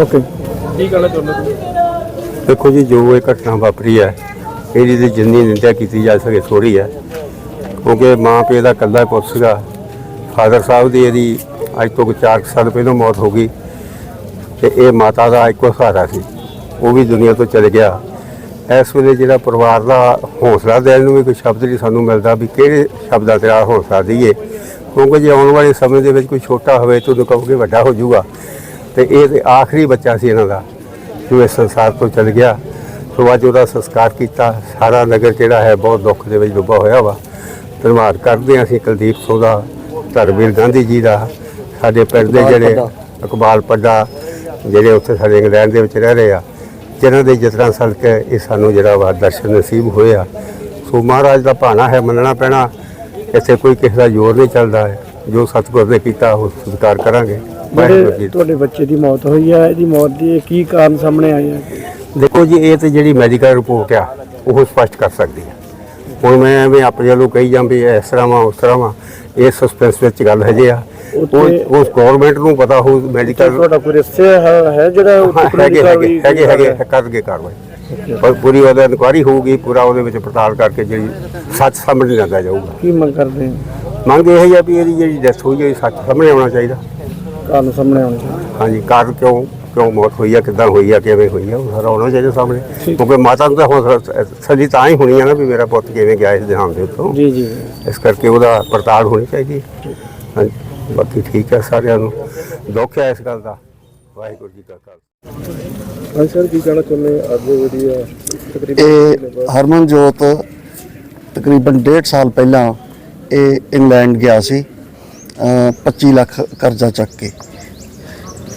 Okay ਕੀ ਕਹਿਣਾ ਚਾਹੁੰਦੇ ਤੁਸੀਂ ਦੇਖੋ ਜੀ ਜੋ ਇਹ ਘਟਨਾ ਵਾਪਰੀ ਹੈ ਇਹਦੀ ਤੇ ਜਿੰਨੀ ਨਿੰਦਿਆ ਕੀਤੀ ਜਾ ਸਕੇ ਥੋੜੀ ਹੈ। ਕਿਉਂਕਿ ਮਾਂ ਪਿਓ ਦਾ ਇਕੱਲਾ ਪੁੱਤ ਸੀਗਾ। ਫਾਦਰ ਸਾਹਿਬ ਦੀ ਇਹਦੀ ਅੱਜ ਤੋਂ 4 ਸਾਲ ਪਹਿਲਾਂ ਮੌਤ ਹੋ ਗਈ। ਤੇ ਇਹ ਮਾਤਾ ਦਾ ਇੱਕੋ ਸਹਾਰਾ ਸੀ। ਉਹ ਵੀ ਦੁਨੀਆ ਤੋਂ ਚਲੇ ਗਿਆ। ਇਸ ਵੇਲੇ ਜਿਹੜਾ ਪਰਿਵਾਰ ਦਾ ਹੌਸਲਾ ਦੇਣ ਨੂੰ ਵੀ ਕੋਈ ਸ਼ਬਦ ਨਹੀਂ ਸਾਨੂੰ ਮਿਲਦਾ ਵੀ ਕਿਹੜੇ ਸ਼ਬਦਾਂ ਤੇ ਆ ਹੌਸਲਾ ਦਈਏ। ਕਿਉਂਕਿ ਜੇ ਆਉਣ ਵਾਲੇ ਸਮੇਂ ਦੇ ਵਿੱਚ ਕੋਈ ਛੋਟਾ ਹੋਵੇ ਤਾਂ ਉਹਨੂੰ ਕਹੋਗੇ ਵੱਡਾ ਹੋ ਜਾਊਗਾ। ਤੇ ਇਹ ਤੇ ਆਖਰੀ ਬੱਚਾ ਸੀ ਇਹਨਾਂ ਦਾ ਜੋ ਇਸ ਸੰਸਾਰ ਤੋਂ ਚਲ ਗਿਆ। ਸੋ ਅੱਜ ਉਹਦਾ ਸੰਸਕਾਰ ਕੀਤਾ। ਸਾਰਾ ਨਗਰ ਜਿਹੜਾ ਹੈ ਬਹੁਤ ਦੁੱਖ ਦੇ ਵਿੱਚ ਡੁੱਬਾ ਹੋਇਆ ਵਾ। ਧੰਨਵਾਦ ਕਰਦੇ ਹਾਂ ਅਸੀਂ ਕੁਲਦੀਪ ਸਿੰਘ ਦਾ ਧਰਮਵੀਰ ਗਾਂਧੀ ਜੀ ਦਾ ਸਾਡੇ ਪਿੰਡ ਦੇ ਜਿਹੜੇ ਇਕਬਾਲ ਪੱਡਾ ਜਿਹੜੇ ਉੱਥੇ ਸਾਡੇ ਇੰਗਲੈਂਡ ਦੇ ਵਿੱਚ ਰਹਿ ਰਹੇ ਆ ਜਿਨ੍ਹਾਂ ਦੇ ਯਤਨਾਂ ਸਦਕੇ ਇਹ ਸਾਨੂੰ ਜਿਹੜਾ ਵਾ ਦਰਸ਼ਨ ਨਸੀਬ ਹੋਇਆ ਸੋ ਮਹਾਰਾਜ ਦਾ ਭਾਣਾ ਹੈ ਮੰਨਣਾ ਪੈਣਾ। ਇੱਥੇ ਕੋਈ ਕਿਸੇ ਦਾ ਜ਼ੋਰ ਨਹੀਂ ਚੱਲਦਾ। ਜੋ ਸਤਿਗੁਰ ਨੇ ਕੀਤਾ ਉਹ ਸਤਿਕਾਰ ਕਰਾਂਗੇ। ਜਿਹੜੇ ਤੁਹਾਡੇ ਬੱਚੇ ਦੀ ਮੌਤ ਹੋਈ ਹੈ ਇਹਦੀ ਮੌਤ ਦੀ ਕੀ ਕਾਰਨ ਸਾਹਮਣੇ ਆਏ ਆ? ਦੇਖੋ ਜੀ ਇਹ ਤੇ ਜਿਹੜੀ ਮੈਡੀਕਲ ਰਿਪੋਰਟ ਆ ਉਹ ਸਪਸ਼ਟ ਕਰ ਸਕਦੀ ਹੈ ਹੁਣ ਮੈਂ ਐਵੇਂ ਆਪਣੇ ਵੱਲੋਂ ਕਹੀ ਜਾਂ ਵੀ ਇਸ ਤਰ੍ਹਾਂ ਵਾ ਉਸ ਤਰ੍ਹਾਂ ਵਾ ਇਹ ਸਸਪੈਂਸ ਵਿੱਚ ਗੱਲ ਹਜੇ ਆ। ਉਹ ਉਸ ਗਵਰਨਮੈਂਟ ਨੂੰ ਪਤਾ ਹੋ ਮੈਡੀਕਲ ਤੁਹਾਡਾ ਕੋਈ ਰਿਸ਼ਤੇ ਹੈ ਹੈ ਜਿਹੜਾ ਹੈਗੇ ਹੈਗੇ ਹੈਗੇ ਹੈਗੇ? ਕਰਨਗੇ ਕਾਰਵਾਈ। ਪਰ ਪੂਰੀ ਉਹਦਾ ਇਨਕੁਆਰੀ ਹੋਊਗੀ ਪੂਰਾ ਉਹਦੇ ਵਿੱਚ ਪੜਤਾਲ ਕਰਕੇ ਜਿਹੜੀ ਸੱਚ ਸਾਹਮਣੇ ਲਿਆਂਦਾ ਜਾਊਗਾ। ਕੀ ਮੰਗ ਕਰਦੇ ਮੰਗ ਇਹ ਹੈ ਵੀ ਇਹਦੀ ਜਿਹੜੀ ਡੈਥ ਹੋਈ ਹੈ ਸੱਚ ਸਾਹਮਣੇ ਆਉਣਾ ਚਾਹੀਦਾ। ਕਾਰਨ ਸਾਹਮਣੇ ਆਉਣੇ ਚਾਹੀਦੇ? ਹਾਂਜੀ ਕਾਰਨ ਕਿਉਂ ਕਿਉਂ ਮੌਤ ਹੋਈ ਆ ਕਿੱਦਾਂ ਹੋਈ ਆ ਕਿਵੇਂ ਹੋਈ ਆ ਉਹ ਸਾਰਾ ਆਉਣਾ ਚਾਹੀਦਾ ਸਾਹਮਣੇ। ਕਿਉਂਕਿ ਮਾਤਾ ਨੂੰ ਤਾਂ ਹੁਣ ਸੱਜੀ ਤਾਂ ਹੀ ਹੋਣੀ ਆ ਨਾ ਵੀ ਮੇਰਾ ਪੁੱਤ ਕਿਵੇਂ ਗਿਆ ਇਸ ਦਿਹਾਨ ਦੇ ਉੱਤੋਂ। ਜੀ ਜੀ। ਇਸ ਕਰਕੇ ਉਹਦਾ ਪੜਤਾਲ ਹੋਣੀ ਚਾਹੀਦੀ। ਹੈ ਹਾਂਜੀ ਬਾਕੀ ਠੀਕ ਹੈ ਸਾਰਿਆਂ ਨੂੰ। ਦੁੱਖ ਹੈ ਇਸ ਗੱਲ ਦਾ। ਵਾਹਿਗੁਰੂ ਜੀ ਕਾ ਖਾਲਸਾ। ਹਾਂ ਸਰ ਕੀ ਕਹਿਣਾ ਚਾਹੁੰਦੇ ਅੱਜ ਜਿਹੜੀ ਆ ਤਕਰੀਬਨ ਇਹ ਹਰਮਨਜੋਤ ਤਕਰੀਬਨ 1.5 ਸਾਲ ਪਹਿਲਾਂ ਇਹ ਇੰਗਲੈਂਡ ਗਿਆ ਸੀ। 25 ਲੱਖ ਕਰਜ਼ਾ ਚੱਕ ਕੇ।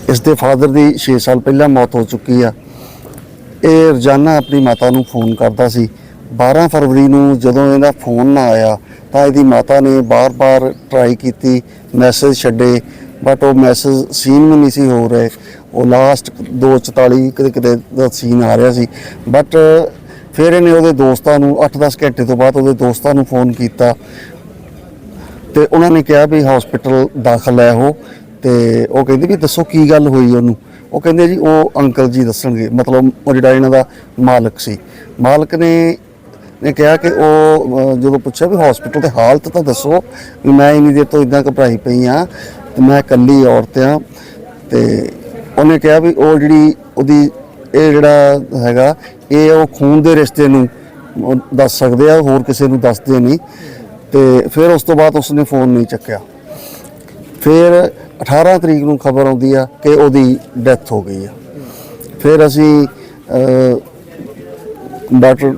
ਇਸ ਦੇ ਫਾਦਰ ਦੀ 6 ਸਾਲ ਪਹਿਲਾਂ ਮੌਤ ਹੋ ਚੁੱਕੀ ਆ। ਇਹ ਰੋਜ਼ਾਨਾ ਆਪਣੀ ਮਾਤਾ ਨੂੰ ਫੋਨ ਕਰਦਾ ਸੀ। 12 ਫਰਵਰੀ ਨੂੰ ਜਦੋਂ ਇਹਦਾ ਫੋਨ ਨਾ ਆਇਆ, ਤਾਂ ਇਹਦੀ ਮਾਤਾ ਨੇ ਬਾਰ-ਬਾਰ ਟਰਾਈ ਕੀਤੀ ਮੈਸੇਜ ਛੱਡੇ ਬਟ ਉਹ ਮੈਸੇਜ ਸੀਨ ਵੀ ਨਹੀਂ ਸੀ ਹੋ ਰਹੇ। ਉਹ ਲਾਸਟ 244 ਕਿਤੇ ਕਿਤੇ ਦਾ ਸੀਨ ਆ ਰਿਹਾ ਸੀ। ਬਟ ਫਿਰ ਇਹਨੇ ਉਹਦੇ ਦੋਸਤਾਂ ਨੂੰ 8-10 ਘੰਟੇ ਤੋਂ ਬਾਅਦ ਉਹਦੇ ਦੋਸਤਾਂ ਨੂੰ ਫੋਨ ਕੀਤਾ। ਤੇ ਉਹਨਾਂ ਨੇ ਕਿਹਾ ਵੀ ਹਸਪੀਟਲ ਦਾਖਲ ਹੈ ਉਹ, ਤੇ ਉਹ ਕਹਿੰਦੇ ਵੀ ਦੱਸੋ ਕੀ ਗੱਲ ਹੋਈ ਉਹਨੂੰ। ਉਹ ਕਹਿੰਦੇ ਜੀ, ਉਹ ਅੰਕਲ ਜੀ ਦੱਸਣਗੇ, ਮਤਲਬ ਉਹ ਜਿਹੜਾ ਇਹਨਾਂ ਦਾ ਮਾਲਕ ਸੀ। ਮਾਲਕ ਨੇ ਨੇ ਕਿਹਾ ਕਿ ਉਹ ਜਦੋਂ ਪੁੱਛਿਆ ਵੀ ਹਸਪੀਟਲ ਦੇ ਹਾਲਤ ਤਾਂ ਦੱਸੋ, ਵੀ ਮੈਂ ਇੰਨੀ ਦੇਰ ਤੋਂ ਇਦਾਂ ਘਬਰਾਈ ਪਈ ਆ ਤੇ ਮੈਂ ਇਕੱਲੀ ਔਰਤ ਆ ਤੇ ਉਹਨੇ ਕਿਹਾ ਵੀ ਉਹ ਜਿਹੜੀ ਉਹਦੀ, ਇਹ ਜਿਹੜਾ ਹੈਗਾ, ਇਹ ਉਹ ਖੂਨ ਦੇ ਰਿਸ਼ਤੇ ਨੂੰ ਦੱਸ ਸਕਦੇ ਆ, ਹੋਰ ਕਿਸੇ ਨੂੰ ਦੱਸਦੇ ਨਹੀਂ। ਤੇ ਫਿਰ ਉਸ ਤੋਂ ਬਾਅਦ ਉਸਨੇ ਫੋਨ ਨਹੀਂ ਚੱਕਿਆ। ਫਿਰ 18 ਤਰੀਕ ਨੂੰ ਖਬਰ ਆਉਂਦੀ ਆ ਕਿ ਉਹਦੀ ਡੈਥ ਹੋ ਗਈ ਆ। ਫਿਰ ਅਸੀਂ ਅਹ, ਡਾਕਟਰ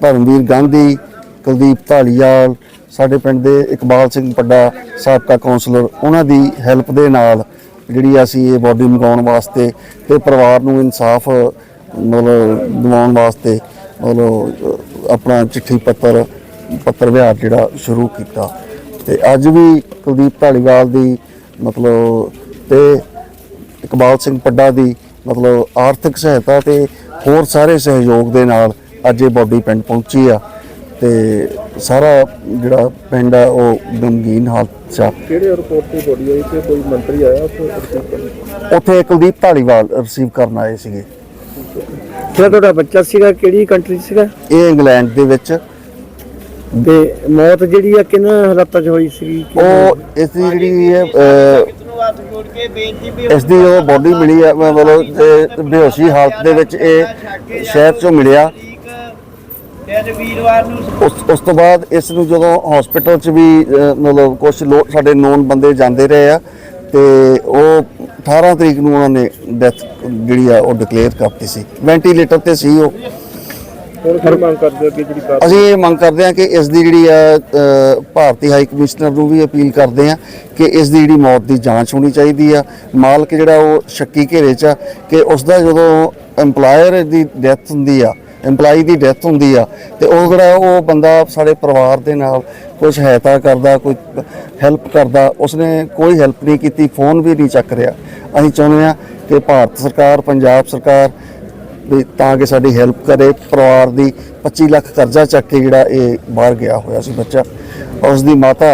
ਧਰਮਵੀਰ ਗਾਂਧੀ ਕੁਲਦੀਪ ਢਾਲੀਵਾਲ ਸਾਡੇ ਪਿੰਡ ਦੇ ਇਕਬਾਲ ਸਿੰਘ ਪੱਡਾ ਸਾਬਕਾ ਕਾਉਂਸਲਰ ਉਹਨਾਂ ਦੀ ਹੈਲਪ ਦੇ ਨਾਲ ਜਿਹੜੀ ਅਸੀਂ ਇਹ ਬਾਡੀ ਮੰਗਾਉਣ ਵਾਸਤੇ ਤੇ ਪਰਿਵਾਰ ਨੂੰ ਇਨਸਾਫ ਮਤਲਬ ਦਿਵਾਉਣ ਵਾਸਤੇ ਮਤਲਬ ਆਪਣਾ ਚਿੱਠੀ ਪੱਤਰ ਪੱਤਰ ਵਿਹਾਰ ਜਿਹੜਾ ਸ਼ੁਰੂ ਕੀਤਾ। ਤੇ ਅੱਜ ਵੀ ਕੁਲਦੀਪ ਢਾਲੀਵਾਲ ਦੀ ਮਤਲਬ ਤੇ ਇਕਬਾਲ ਸਿੰਘ ਪੱਡਾ ਦੀ ਮਤਲਬ ਆਰਥਿਕ ਸਹਾਇਤਾ ਤੇ ਹੋਰ ਸਾਰੇ ਸਹਿਯੋਗ ਦੇ ਨਾਲ ਅੱਜ ਇਹ ਬਾਡੀ ਪਿੰਡ ਪਹੁੰਚੀ ਆ। ਤੇ ਸਾਰਾ ਜਿਹੜਾ ਪਿੰਡ ਆ ਉਹ ਗਮਗੀਨ ਹਾਲਤ 'ਚ ਆ ਕਿਹੜੇ 에어ਪੋਰਟ ਤੇ ਬੋਡੀ ਆਈ ਤੇ ਕੋਈ ਮੰਤਰੀ ਆਇਆ ਉੱਥੇ ਉੱਥੇ ਕੁਲਦੀਪ ਢਾਲੀਵਾਲ ਰਿਸੀਵ ਕਰਨ ਆਏ ਸੀਗੇ। ਜਿਹੜਾ ਤੁਹਾਡਾ ਬੱਚਾ ਸੀਗਾ? ਕਿਹੜੀ ਕੰਟਰੀ ਸੀਗਾ? ਇਹ ਇੰਗਲੈਂਡ ਦੇ ਵਿੱਚ। ਤੇ ਮੌਤ ਜਿਹੜੀ ਆ ਕਿੰਨਾ ਹਾਲਾਤਾਂ 'ਚ ਹੋਈ ਕਿ- ਉਹ ਇਸ ਦੀ ਜਿਹੜੀ ਹੈ ਇਸ ਦੀ ਉਹ ਬੋਡੀ ਮਿਲੀ ਹੈ ਮਤਲਬ ਤੇ ਬੇਹੋਸ਼ੀ ਹਾਲਤ ਦੇ ਵਿੱਚ ਇਹ ਸ਼ਹਿਰ ਚੋਂ ਮਿਲਿਆ। ਉਸ ਉਸ ਤੋਂ ਬਾਅਦ ਇਸ ਨੂੰ ਜਦੋਂ ਹਸਪੀਟਲ 'ਚ ਵੀ ਮਤਲਬ ਕੁਝ ਸਾਡੇ ਨੋਨ ਬੰਦੇ ਜਾਂਦੇ ਰਹੇ ਆ ਤੇ ਉਹ 18 ਤਰੀਕ ਨੂੰ ਉਹਨਾਂ ਨੇ ਡੈਥ ਜਿਹੜੀ ਆ ਉਹ ਡਿਕਲੇਅਰ ਕਰਤੀ ਸੀ। ਵੈਂਟੀਲੇਟਰ ਤੇ ਸੀ ਉਹ। ਹੁਣ ਕੀ ਮੰਗ ਕਰਦੇ ਹੋ ਜਿਹੜੀ ਕਾਰ ਅਸੀਂ ਇਹ ਮੰਗ ਕਰਦੇ ਹਾਂ ਕਿ ਇਸ ਦੀ ਜਿਹੜੀ ਆ ਅ, ਭਾਰਤੀ ਹਾਈ ਕਮਿਸ਼ਨਰ ਨੂੰ ਵੀ ਅਪੀਲ ਕਰਦੇ ਹਾਂ ਕਿ ਇਸ ਦੀ ਜਿਹੜੀ ਮੌਤ ਦੀ ਜਾਂਚ ਹੋਣੀ ਚਾਹੀਦੀ ਆ। ਮਾਲਕ ਜਿਹੜਾ ਉਹ ਸ਼ੱਕੀ ਘੇਰੇ 'ਚ ਆ ਕਿ ਉਸ ਦਾ ਜਦੋਂ EMPLOYER ਦੀ ਡੈਥ ਹੁੰਦੀ ਆ EMPLOYEE ਦੀ ਡੈਥ ਹੁੰਦੀ ਆ ਤੇ ਉਹ ਜਿਹੜਾ ਉਹ ਬੰਦਾ ਸਾਡੇ ਪਰਿਵਾਰ ਦੇ ਨਾਲ ਕੋਈ ਸਹਾਇਤਾ ਕਰਦਾ ਕੋਈ ਹੈਲਪ ਕਰਦਾ ਉਸਨੇ ਕੋਈ ਹੈਲਪ ਨਹੀਂ ਕੀਤੀ ਫੋਨ ਵੀ ਨਹੀਂ ਚੱਕ ਰਿਹਾ। ਅਸੀਂ ਚਾਹੁੰਦੇ ਹਾਂ ਕਿ ਭਾਰਤ ਸਰਕਾਰ ਪੰਜਾਬ ਸਰਕਾਰ ਵੀ ਤਾਂ ਕਿ ਸਾਡੀ ਹੈਲਪ ਕਰੇ, ਪਰਿਵਾਰ ਦੀ 25 ਲੱਖ ਕਰਜ਼ਾ ਚੱਕ ਕੇ ਜਿਹੜਾ ਇਹ ਬਾਹਰ ਗਿਆ ਹੋਇਆ ਸੀ ਬੱਚਾ। ਉਸ ਦੀ ਮਾਤਾ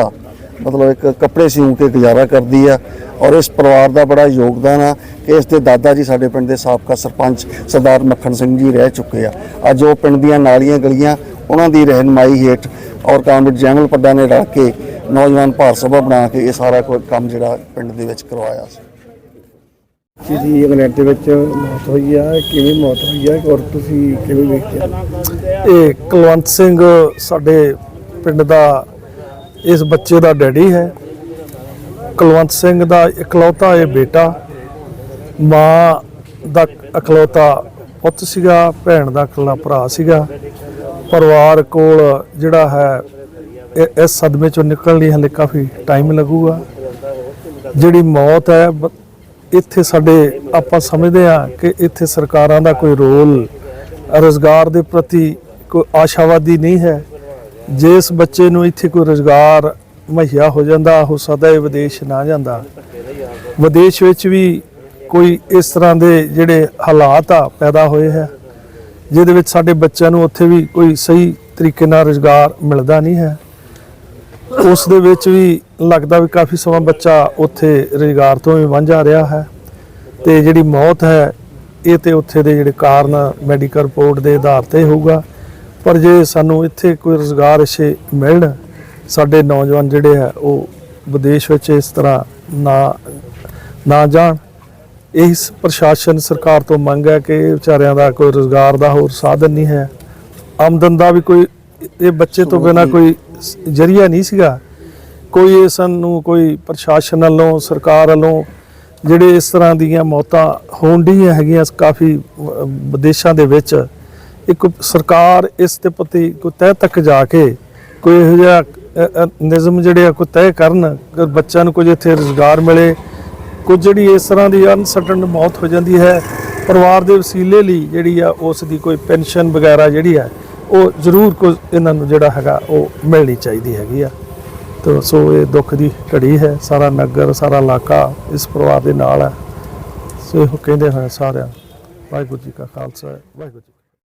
ਮਤਲਬ ਇੱਕ ਕੱਪੜੇ ਸਿਉਂ ਕੇ ਗੁਜ਼ਾਰਾ ਕਰਦੀ ਆ ਔਰ ਇਸ ਪਰਿਵਾਰ ਦਾ ਬੜਾ ਯੋਗਦਾਨ ਆ ਕਿ ਇਸ ਦੇ ਦਾਦਾ ਜੀ ਸਾਡੇ ਪਿੰਡ ਦੇ ਸਾਬਕਾ ਸਰਪੰਚ ਸਰਦਾਰ ਮੱਖਣ ਸਿੰਘ ਜੀ ਰਹਿ ਚੁੱਕੇ ਆ। ਅੱਜ ਉਹ ਪਿੰਡ ਦੀਆਂ ਨਾਲੀਆਂ ਗਲੀਆਂ ਉਹਨਾਂ ਦੀ ਰਹਿਨਮਾਈ ਹੇਠ ਔਰ ਕਾਮਰੇਡ ਜੈਮਲ ਪੱਡਾ ਨੇ ਰੱਖ ਕੇ ਨੌਜਵਾਨ ਭਾਰਤ ਸਭਾ ਬਣਾ ਕੇ ਇਹ ਸਾਰਾ ਕੋਈ ਕੰਮ ਜਿਹੜਾ ਪਿੰਡ ਦੇ ਵਿੱਚ ਕਰਵਾਇਆ ਸੀ। ਜਿਹਦੀ ਇੰਗਲੈਂਡ ਦੇ ਵਿੱਚ ਮੌਤ ਹੋਈ ਆ, ਕਿਵੇਂ ਮੌਤ ਹੋਈ ਆ ਔਰ ਤੁਸੀਂ ਕਿਵੇਂ ਵੇਖਦੇ ਇਹ ਕੁਲਵੰਤ ਸਿੰਘ ਸਾਡੇ ਪਿੰਡ ਦਾ ਇਸ ਬੱਚੇ ਦਾ ਡੈਡੀ ਹੈ। ਕੁਲਵੰਤ ਸਿੰਘ ਦਾ ਇਕਲੌਤਾ ਇਹ ਬੇਟਾ। ਮਾਂ ਦਾ ਇਕਲੌਤਾ ਪੁੱਤ ਸੀਗਾ, ਭੈਣ ਦਾ ਇਕੱਲਾ ਭਰਾ ਸੀਗਾ। ਪਰਿਵਾਰ ਕੋਲ ਜਿਹੜਾ ਹੈ, ਇਹ- ਇਸ ਸਦਮੇ ਚੋਂ ਨਿਕਲਣ ਲਈ ਹਲੇ ਕਾਫੀ ਟਾਈਮ ਲੱਗੂਗਾ। ਜਿਹੜੀ ਮੌਤ ਹੈ ਇੱਥੇ ਸਾਡੇ ਆਪਾਂ ਸਮਝਦੇ ਆ ਕਿ ਇੱਥੇ ਸਰਕਾਰਾਂ ਦਾ ਕੋਈ ਰੋਲ ਰੋਜ਼ਗਾਰ ਦੇ ਪ੍ਰਤੀ ਕੋਈ ਆਸ਼ਾਵਾਦੀ ਨਹੀਂ ਹੈ। ਜਿਸ ਬੱਚੇ ਨੂੰ ਇੱਥੇ ਕੋਈ ਰੋਜ਼ਗਾਰ ਮੁਹੱਈਆ ਹੋ ਜਾਂਦਾ, ਹੋ ਸਕਦਾ ਇਹ ਵਿਦੇਸ਼ ਨਾ ਜਾਂਦਾ। ਵਿਦੇਸ਼ ਵਿੱਚ ਵੀ ਕੋਈ ਇਸ ਤਰ੍ਹਾਂ ਦੇ ਜਿਹੜੇ ਹਾਲਾਤ ਆ, ਪੈਦਾ ਹੋਏ ਹੈ, ਜਿਹਦੇ ਵਿੱਚ ਸਾਡੇ ਬੱਚਿਆਂ ਨੂੰ ਉੱਥੇ ਵੀ ਕੋਈ ਸਹੀ ਤਰੀਕੇ ਨਾਲ ਰੋਜ਼ਗਾਰ ਮਿਲਦਾ ਨਹੀਂ ਹੈ। ਉਸ ਦੇ ਵਿੱਚ ਵੀ ਲੱਗਦਾ ਵੀ ਕਾਫੀ ਸਮਾਂ ਬੱਚਾ ਉੱਥੇ ਰੁਜ਼ਗਾਰ ਤੋਂ ਵੀ ਵਾਂਝਾ ਰਿਹਾ ਹੈ ਤੇ ਜਿਹੜੀ ਮੌਤ ਹੈ ਇਹ ਤੇ ਉੱਥੇ ਦੇ ਜਿਹੜੇ ਕਾਰਨ ਮੈਡੀਕਲ ਰਿਪੋਰਟ ਦੇ ਆਧਾਰ ਤੇ ਹੋਊਗਾ। ਪਰ ਜੇ ਸਾਨੂੰ ਇੱਥੇ ਕੋਈ ਰੁਜ਼ਗਾਰ ਇਸੇ ਮਿਲਣ ਸਾਡੇ ਨੌਜਵਾਨ ਜਿਹੜੇ ਹੈ ਉਹ ਵਿਦੇਸ਼ ਵਿੱਚ ਇਸ ਤਰ੍ਹਾਂ ਨਾ ਨਾ ਜਾਣ। ਇਸ ਪ੍ਰਸ਼ਾਸਨ ਸਰਕਾਰ ਤੋਂ ਮੰਗ ਹੈ ਕਿ ਵਿਚਾਰਿਆਂ ਦਾ ਕੋਈ ਰੁਜ਼ਗਾਰ ਦਾ ਹੋਰ ਸਾਧਨ ਨਹੀਂ ਹੈ। ਆਮਦਨ ਦਾ ਵੀ ਕੋਈ ਇਹ ਬੱਚੇ ਤੋਂ ਬਿਨਾ ਕੋਈ ਜਰੀਆ ਨਹੀਂ ਸੀਗਾ। ਕੋਈ ਇਹ ਸਾਨੂੰ ਕੋਈ ਪ੍ਰਸ਼ਾਸਨ ਵੱਲੋਂ, ਸਰਕਾਰ ਵੱਲੋਂ ਜਿਹੜੇ ਇਸ ਤਰ੍ਹਾਂ ਦੀਆਂ ਮੌਤਾਂ ਹੋਣ ਡੀਆਂ ਹੈਗੀਆਂ ਕਾਫੀ ਵਿਦੇਸ਼ਾਂ ਦੇ ਵਿੱਚ, ਇੱਕ ਸਰਕਾਰ ਇਸ ਦੇ ਪ੍ਰਤੀ ਕੋਈ ਤਹਿ ਤੱਕ ਜਾ ਕੇ ਕੋਈ ਇਹੋ ਜਿਹਾ ਨਿਯਮ ਜਿਹੜੇ ਆ ਕੋਈ ਤੈਅ ਕਰਨ ਬੱਚਿਆਂ ਨੂੰ ਕੁਝ ਇੱਥੇ ਰੁਜ਼ਗਾਰ ਮਿਲੇ, ਕੁਝ ਜਿਹੜੀ ਇਸ ਤਰ੍ਹਾਂ ਦੀ ਅਨਸਰਟਨ ਮੌਤ ਹੋ ਜਾਂਦੀ ਹੈ, ਪਰਿਵਾਰ ਦੇ ਵਸੀਲੇ ਲਈ ਜਿਹੜੀ ਆ ਉਸ ਦੀ ਕੋਈ ਪੈਨਸ਼ਨ ਵਗੈਰਾ ਜਿਹੜੀ ਹੈ ਉਹ ਜ਼ਰੂਰ ਕੁਝ ਇਹਨਾਂ ਨੂੰ ਜਿਹੜਾ ਹੈਗਾ ਉਹ ਮਿਲਣੀ ਚਾਹੀਦੀ ਹੈਗੀ ਆ। ਤੋ ਸੋ ਇਹ ਦੁੱਖ ਦੀ ਘੜੀ ਹੈ। ਸਾਰਾ ਨਗਰ, ਸਾਰਾ ਇਲਾਕਾ ਇਸ ਪਰਿਵਾਰ ਦੇ ਨਾਲ ਹੈ। ਸੋ ਇਹ ਕਹਿੰਦੇ ਹੋਏ ਸਾਰਿਆਂ ਵਾਹਿਗੁਰੂ ਜੀ ਕਾ ਖਾਲਸਾ, ਵਾਹਿਗੁਰੂ ਜੀ